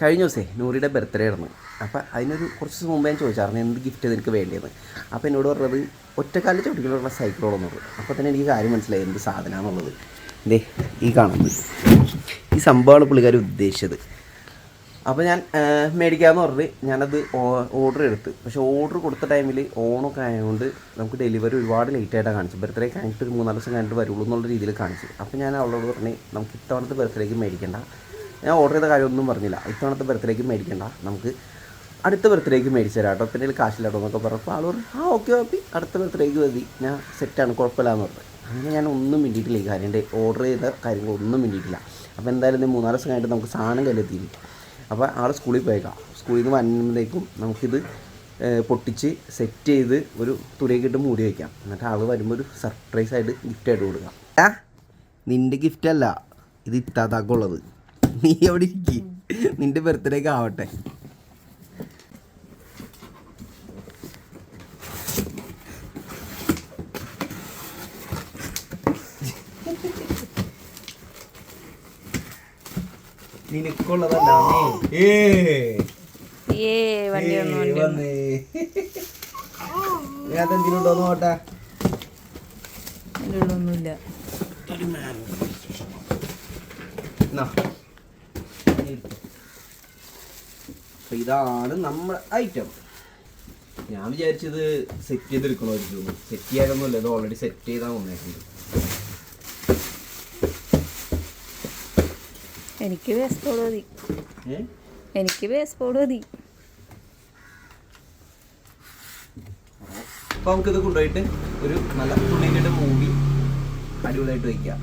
കഴിഞ്ഞ ദിവസേ നൂറിയുടെ ബർത്ത്ഡേ ആയിരുന്നു. അപ്പോൾ അതിനൊരു കുറച്ച് ദിവസം മുമ്പേ ഞാൻ ചോദിച്ചായിരുന്നു എന്ത് ഗിഫ്റ്റ് നിനക്ക് വേണ്ടിയെന്ന്. അപ്പോൾ എന്നോട് പറഞ്ഞത് ഒറ്റക്കാലിൽ ചോദിക്കുന്നുള്ള സൈക്കിളോളെന്നുള്ളത് അപ്പോൾ തന്നെ എനിക്ക് കാര്യം മനസ്സിലായി എന്ത് സാധനമാണെന്നുള്ളത് ഇതേ ഈ കാണുന്നത്. ഈ സംഭവമാണ് പുള്ളിക്കാർ ഉദ്ദേശിച്ചത്. അപ്പോൾ ഞാൻ മേടിക്കാമെന്ന് പറഞ്ഞ് ഞാനത് ഓർഡർ എടുത്ത്. പക്ഷേ ഓർഡർ കൊടുത്ത ടൈമിൽ ഓണൊക്കെ ആയതുകൊണ്ട് നമുക്ക് ഡെലിവറി ഒരുപാട് ലേറ്റായിട്ടാണ് കാണിച്ചത്. ബർത്ത്ഡേ കഴിഞ്ഞിട്ട് ഒരു മൂന്നാൽ ദിവസം കഴിഞ്ഞിട്ട് വരുള്ളൂ എന്നുള്ള രീതിയിൽ കാണിച്ചു അപ്പോൾ ഞാൻ അവളോട് പറഞ്ഞ് നമുക്ക് ഇത്തവണത്തെ ബർത്ത്ഡേക്ക് മേടിക്കണ്ട. ഞാൻ ഓർഡർ ചെയ്ത കാര്യമൊന്നും പറഞ്ഞില്ല. ഇത്തവണത്തെ ബർത്ത്ഡേക്ക് മേടിക്കണ്ട. നമുക്ക് അടുത്ത ബർത്ത്ഡേക്ക് മേടിച്ചു തരാം കേട്ടോ. പിന്നെ കാശില്ലാട്ടോ എന്നൊക്കെ പറഞ്ഞപ്പോൾ ആൾ പറഞ്ഞു ആ ഓക്കെ ഓപ്പി അടുത്ത ബർത്ത്ഡേക്ക് മതി. ഞാൻ സെറ്റാണ് കുഴപ്പമില്ലാന്ന് പറഞ്ഞു. അങ്ങനെ ഞാൻ ഒന്നും മിണ്ടിയിട്ടില്ല ഈ കാര്യം. ഓർഡർ ചെയ്ത കാര്യങ്ങളൊന്നും മിണ്ടിയിട്ടില്ല. അപ്പോൾ എന്തായാലും മൂന്നാൽ ദിവസം കഴിഞ്ഞിട്ട് നമുക്ക് സാധനം കയ്യിലെത്തിയില്ല? അപ്പോൾ ആൾ സ്കൂളിൽ പോയേക്കാം. സ്കൂളിൽ നിന്ന് വരുമ്പോഴേക്കും നമുക്കിത് പൊട്ടിച്ച് സെറ്റ് ചെയ്ത് ഒരു തുണിയൊക്കെ മൂടി വയ്ക്കാം എന്നിട്ട് ആൾ വരുമ്പോൾ ഒരു സർപ്രൈസ് ആയിട്ട് ഗിഫ്റ്റ് ആയിട്ട് കൊടുക്കാം. നിന്റെ ഗിഫ്റ്റ് അല്ല. ഇത് ഇത്താതാക്കുള്ളത് നീ എവിടെ ഇരിക്കി? ബർത്ത്ഡേ ബർത്ത്ഡേക്ക് ആവട്ടെ. നിനക്കുള്ളതല്ല ഏ. ഏ വണ്ടി വന്നു നോട്ടെ ഉള്ളൊന്നുമില്ല ഇതാണ് നമ്മുടെ ഐറ്റം ഞാൻ വിചാരിച്ചത് സെറ്റ് ചെയ്തെടുക്കണമായിരിക്കും സെറ്റ് ചെയ്യാനൊന്നുമില്ല ഇത് ഓൾറെഡി സെറ്റ് ചെയ്താൽ വന്നേക്കുന്നത്. എനിക്ക് വേസ്പോട് മതി. എനിക്ക് വേസ്പോട് മതി. അപ്പൊ നമുക്കിത് കൊണ്ടുപോയിട്ട് ഒരു നല്ല തുണിയുടെ മൂവി അടിപൊളിയായിട്ട് വയ്ക്കാം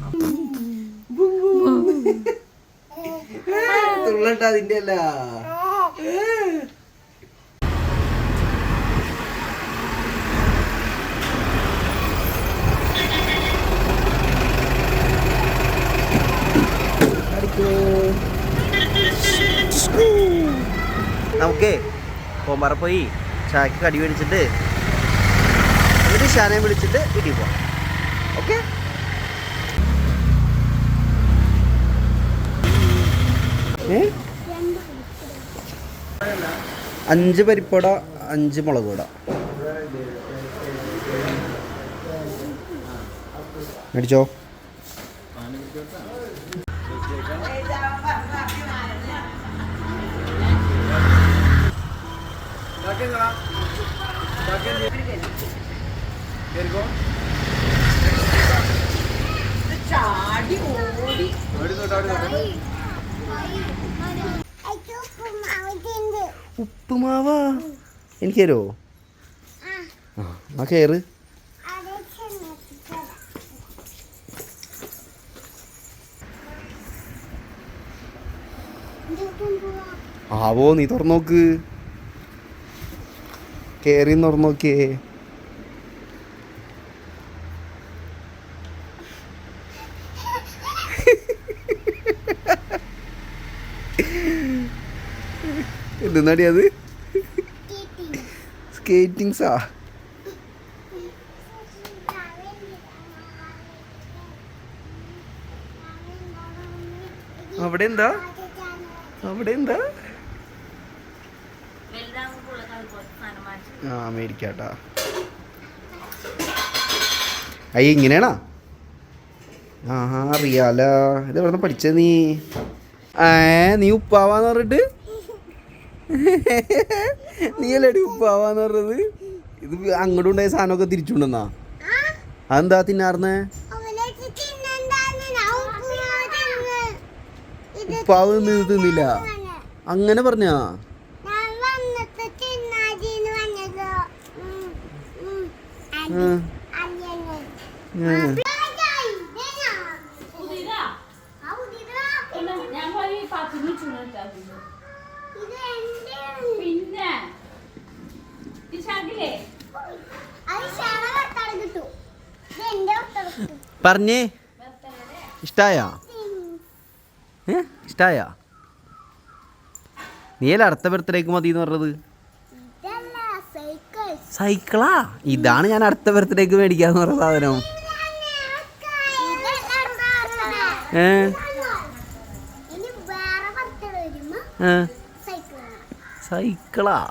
തുള്ളട്ട അതിന്റെ അല്ല നമുക്കേ കോമ്പാറ പോയി ചായക്ക് കടി മേടിച്ചിട്ട് എന്നിട്ട് ഷാനെ വിളിച്ചിട്ട് വീട്ടിൽ പോവാം. ഓക്കെ? അഞ്ച് പരിപ്പട അഞ്ച് മുളക് വട. മേടിച്ചോ? ഉപ്പുമാവാ. എനിക്ക് തരുമോ ആ ആ കയറ് ആവോ നീ തുറന്നു നോക്ക് കയറി തുറന്നു നോക്കിയേ. എന്തെന്നാടി അത്? സ്കേറ്റിങ്സാ? അവിടെ എന്താ? അവിടെ എന്താ? ആ മേടിക്കാട്ടാ അയ്യ ഇങ്ങനെയാണോ? ആ അറിയാല ഇത് എവിടെ നിന്ന് പഠിച്ചത് നീ? ഏ നീ ഉപ്പാവാന്ന് പറഞ്ഞിട്ട്? നീ അല്ലേടി ഉപ്പാവാന്ന് പറഞ്ഞത്? ഇത് അങ്ങോട്ടും ഉണ്ടായ സാധനമൊക്കെ തിരിച്ചുണ്ടെന്നാ? അതെന്താ തിന്നാർന്നേ ഉപ്പാവ് നിന്ന് തിന്നില്ല. അങ്ങനെ പറഞ്ഞാ? പിന്നെ പറഞ്ഞേ. ഇഷ്ടായ? ഏ ഇഷ്ടായ? നീയല്ല അടുത്ത ബർത്ത്ഡേക്ക് മതി എന്ന് പറഞ്ഞത്? സൈക്കിളാ? ഇതാണ് ഞാൻ അടുത്ത ബർത്ത്ഡേക്ക് മേടിക്കാന്ന് പറഞ്ഞ സാധനം. ഏ? സൈക്കിളാ.